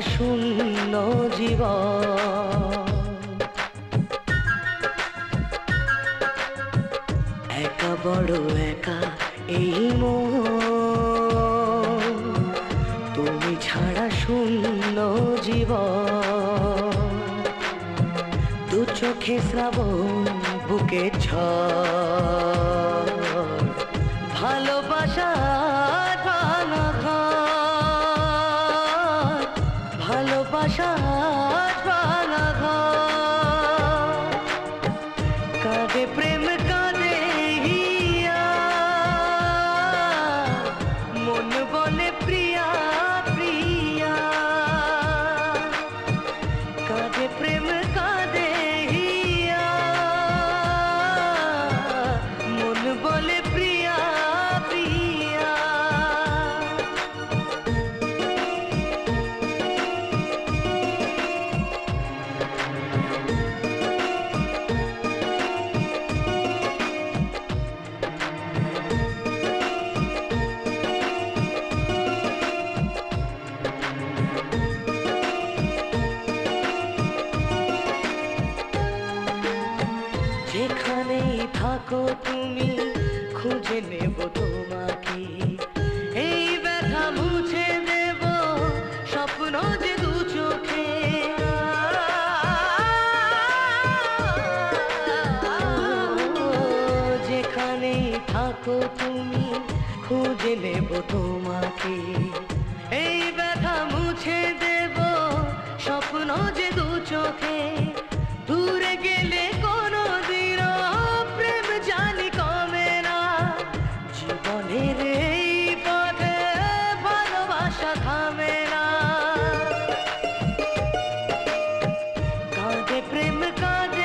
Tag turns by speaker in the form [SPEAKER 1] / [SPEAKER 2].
[SPEAKER 1] শূন্য জীবন। একা বড় একা এই মন। তুমি ছাড়া শূন্য জীবন। দু চোখে শ্রাবণ, বুকে ঝড়। ভালোবাসা ভালোবাসা ভাঙা প্রেম যেখানেই থাকো তুমি, খুঁজে নেব তোমাকে। এই ব্যথা মুছে দেব স্বপ্ন যে দু চোখে। যেখানেই থাকো তুমি, খুঁজে নেব তোমাকে। এই ব্যথা মুছে দেব স্বপ্ন যে দু চোখে। দূরে গেলে কো था मेरा कांधे प्रेम का